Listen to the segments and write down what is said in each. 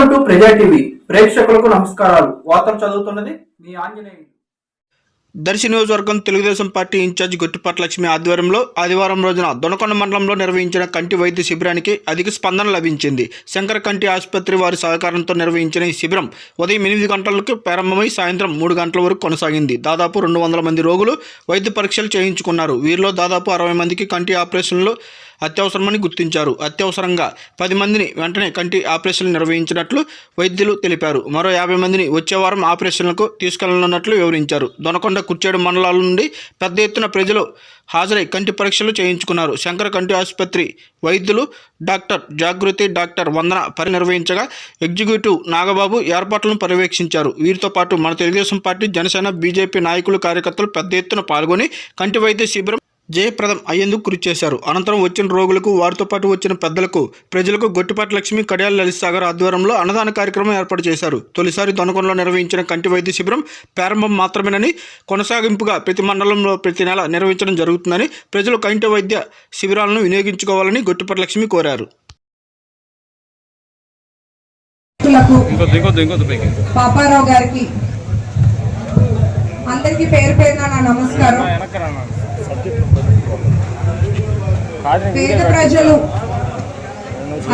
Welcome to ప్రజా TV ప్రేక్షకులకు నమస్కారాలు. వార్తలు చదువుతున్నది మీ ఆంజనేయులు. దర్శి నియోజకవర్గం తెలుగుదేశం పార్టీ ఇన్ఛార్జ్ గొట్టిపాటి లక్ష్మి ఆధ్వర్యంలో ఆదివారం రోజున దొనకొండ మండలంలో నిర్వహించిన కంటి వైద్య శిబిరానికి అధిక స్పందన లభించింది. శంకర కంటి ఆసుపత్రి వారి సహకారంతో నిర్వహించిన ఈ శిబిరం ఉదయం ఎనిమిది గంటలకు ప్రారంభమై సాయంత్రం మూడు గంటల వరకు కొనసాగింది. దాదాపు రెండు వందల మంది రోగులు వైద్య పరీక్షలు చేయించుకున్నారు. వీరిలో దాదాపు అరవై మందికి కంటి ఆపరేషన్లు అత్యవసరమని గుర్తించారు. అత్యవసరంగా పది మందిని వెంటనే కంటి ఆపరేషన్లు నిర్వహించినట్లు వైద్యులు తెలిపారు. మరో యాభై మందిని వచ్చే వారం ఆపరేషన్లకు తీసుకెళ్ళనున్నట్లు వివరించారు. దొనకొండ కుర్చేడు మండలాల నుండి పెద్ద ఎత్తున ప్రజలు హాజరై కంటి పరీక్షలు చేయించుకున్నారు. శంకర కంటి ఆసుపత్రి వైద్యులు డాక్టర్ జాగృతి డాక్టర్ వందన పరినిర్వహించగా ఎగ్జిక్యూటివ్ నాగబాబు ఏర్పాట్లను పర్యవేక్షించారు. వీరితో పాటు మన తెలుగుదేశం పార్టీ జనసేన బీజేపీ నాయకులు కార్యకర్తలు పెద్ద ఎత్తున పాల్గొని కంటి వైద్య శిబిరం జయప్రదం అయ్యేందుకు కృషి చేశారు. అనంతరం వచ్చిన రోగులకు వారితో పాటు వచ్చిన పెద్దలకు ప్రజలకు గొట్టిపాటి లక్ష్మి కడియాల లలిత సాగర్ ఆధ్వర్యంలో అన్నదాన కార్యక్రమం ఏర్పాటు చేశారు. తొలిసారి దొనకొండలో నిర్వహించిన కంటి వైద్య శిబిరం ప్రారంభం మాత్రమేనని కొనసాగింపుగా ప్రతి మండలంలో ప్రతి నెల నిర్వహించడం జరుగుతుందని ప్రజలు కంటి వైద్య శిబిరాలను వినియోగించుకోవాలని గొట్టిపాటి లక్ష్మి కోరారు. పాపారావు గారికి అందరికీ పేరు పేరున నా నమస్కారం. పేద ప్రజలు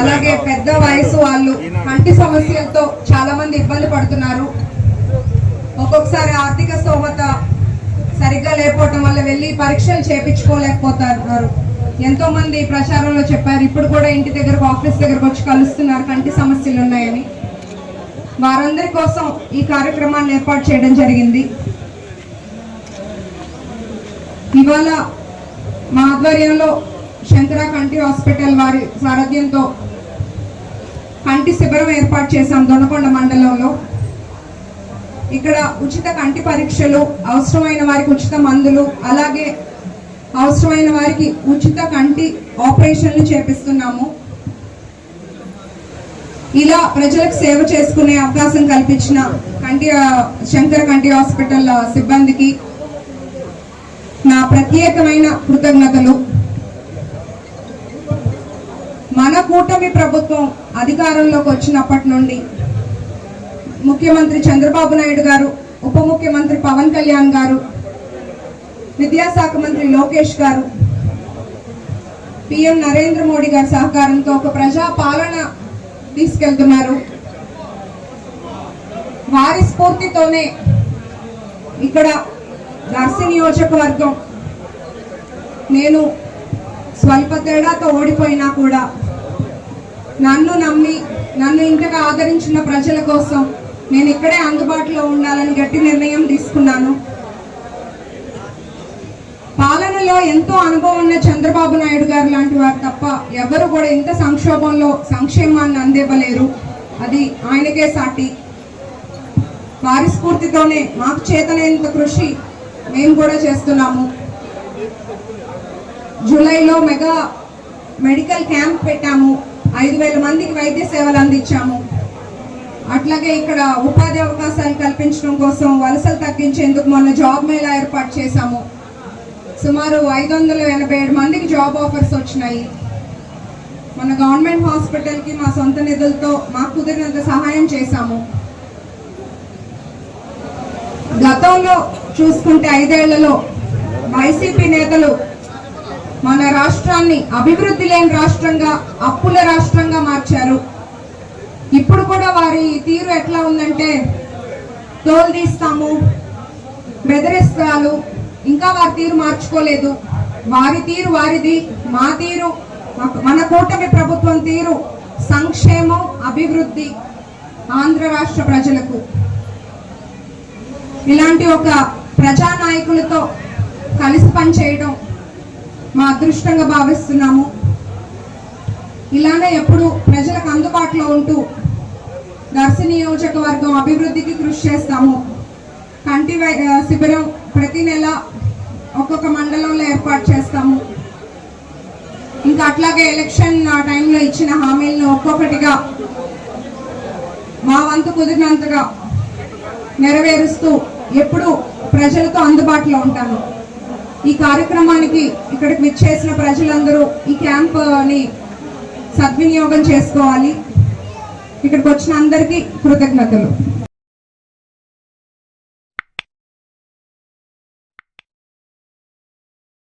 అలాగే పెద్ద వయసు వాళ్ళు కంటి సమస్యలతో చాలా మంది ఇబ్బంది పడుతున్నారు. ఒక్కొక్కసారి ఆర్థిక స్తోమత సరిగ్గా లేకపోవటం వల్ల వెళ్ళి పరీక్షలు చేపించుకోలేకపోతున్నారు. ఎంతో మంది ప్రచారంలో చెప్పారు ఇప్పుడు కూడా ఇంటి దగ్గరకు ఆఫీస్ దగ్గరకు వచ్చి కలుస్తున్నారు కంటి సమస్యలు ఉన్నాయని. వారందరి కోసం ఈ కార్యక్రమాన్ని ఏర్పాటు చేయడం జరిగింది. ఇవాళ మా ఆధ్వర్యంలో శంకర కంటి హాస్పిటల్ వారి సారథ్యంతో కంటి శిబిరం ఏర్పాటు చేశాం దొనకొండ మండలంలో. ఇక్కడ ఉచిత కంటి పరీక్షలు అవసరమైన వారికి ఉచిత మందులు అలాగే అవసరమైన వారికి ఉచిత కంటి ఆపరేషన్లు చేపిస్తున్నాము. ఇలా ప్రజలకు సేవ చేసుకునే అవకాశం కల్పించిన కంటి శంకర కంటి హాస్పిటల్ సిబ్బందికి నా ప్రత్యేకమైన కృతజ్ఞతలు. మన కూటమి ప్రభుత్వం అధికారంలోకి వచ్చినప్పటి నుండి ముఖ్యమంత్రి చంద్రబాబు నాయుడు గారు ఉప ముఖ్యమంత్రి పవన్ కళ్యాణ్ గారు విద్యాశాఖ మంత్రి లోకేష్ గారు పిఎం నరేంద్ర మోడీ గారి సహకారంతో ఒక ప్రజా పాలన తీసుకెళ్తున్నారు. వారి స్ఫూర్తితోనే ఇక్కడ దర్శి నియోజకవర్గం. నేను స్వల్ప తేడాతో ఓడిపోయినా కూడా నన్ను నమ్మి నన్ను ఇంతగా ఆదరించిన ప్రజల కోసం నేను ఇక్కడే అందుబాటులో ఉండాలని గట్టి నిర్ణయం తీసుకున్నాను. పాలనలో ఎంతో అనుభవం ఉన్న చంద్రబాబు నాయుడు గారు లాంటి వారు తప్ప ఎవరు కూడా ఇంత సంక్షోభంలో సంక్షేమాన్ని అందివ్వలేరు. అది ఆయనకే సాటి. వారి స్ఫూర్తితోనే మాకు చేతనైనంత కృషి మేము కూడా చేస్తున్నాము. జూలైలో మెగా మెడికల్ క్యాంప్ పెట్టాము. ఐదు వేల మందికి వైద్య సేవలు అందించాము. అట్లాగే ఇక్కడ ఉపాధి అవకాశాలు కల్పించడం కోసం వలసలు తగ్గించేందుకు మొన్న జాబ్ మేళా ఏర్పాటు చేశాము. సుమారు ఐదు వందల ఎనభై ఏడు మందికి జాబ్ ఆఫర్స్ వచ్చినాయి. మన గవర్నమెంట్ హాస్పిటల్కి మా సొంత నిధులతో మాకు కుదిరినంత సహాయం చేశాము. గతంలో చూసుకుంటే ఐదేళ్ళలో వైసీపీ నేతలు మన రాష్ట్రాన్ని అభివృద్ధి లేని రాష్ట్రంగా అప్పుల రాష్ట్రంగా మార్చారు. ఇప్పుడు కూడా వారి తీరు ఎట్లా ఉందంటే తోలుదీస్తాము బెదిరిస్తాలు ఇంకా వారి తీరు మార్చుకోలేదు. వారి తీరు వారిది మా తీరు మన కూటమి ప్రభుత్వం తీరు సంక్షేమం అభివృద్ధి ఆంధ్ర రాష్ట్ర ప్రజలకు. ఇలాంటి ఒక ప్రజానాయకులతో కలిసి పనిచేయడం మా అదృష్టంగా భావిస్తున్నాము. ఇలానే ఎప్పుడు ప్రజలకు అందుబాటులో ఉంటూ దర్శి నియోజకవర్గం అభివృద్ధికి కృషి చేస్తాము. కంటి శిబిరం ప్రతి నెల ఒక్కొక్క మండలంలో ఏర్పాటు చేస్తాము. ఇంకా అట్లాగే ఎలక్షన్ టైంలో ఇచ్చిన హామీలను ఒక్కొక్కటిగా మా వంతు కుదిరినంతగా నెరవేరుస్తూ ఎప్పుడు ప్రజలతో అందుబాటులో ఉంటాను. ఈ కార్యక్రమానికి ఇక్కడికి విచ్చేసిన ప్రజలందరూ ఈ క్యాంప్ని సద్వినియోగం చేసుకోవాలి. ఇక్కడికి వచ్చిన అందరికీ కృతజ్ఞతలు.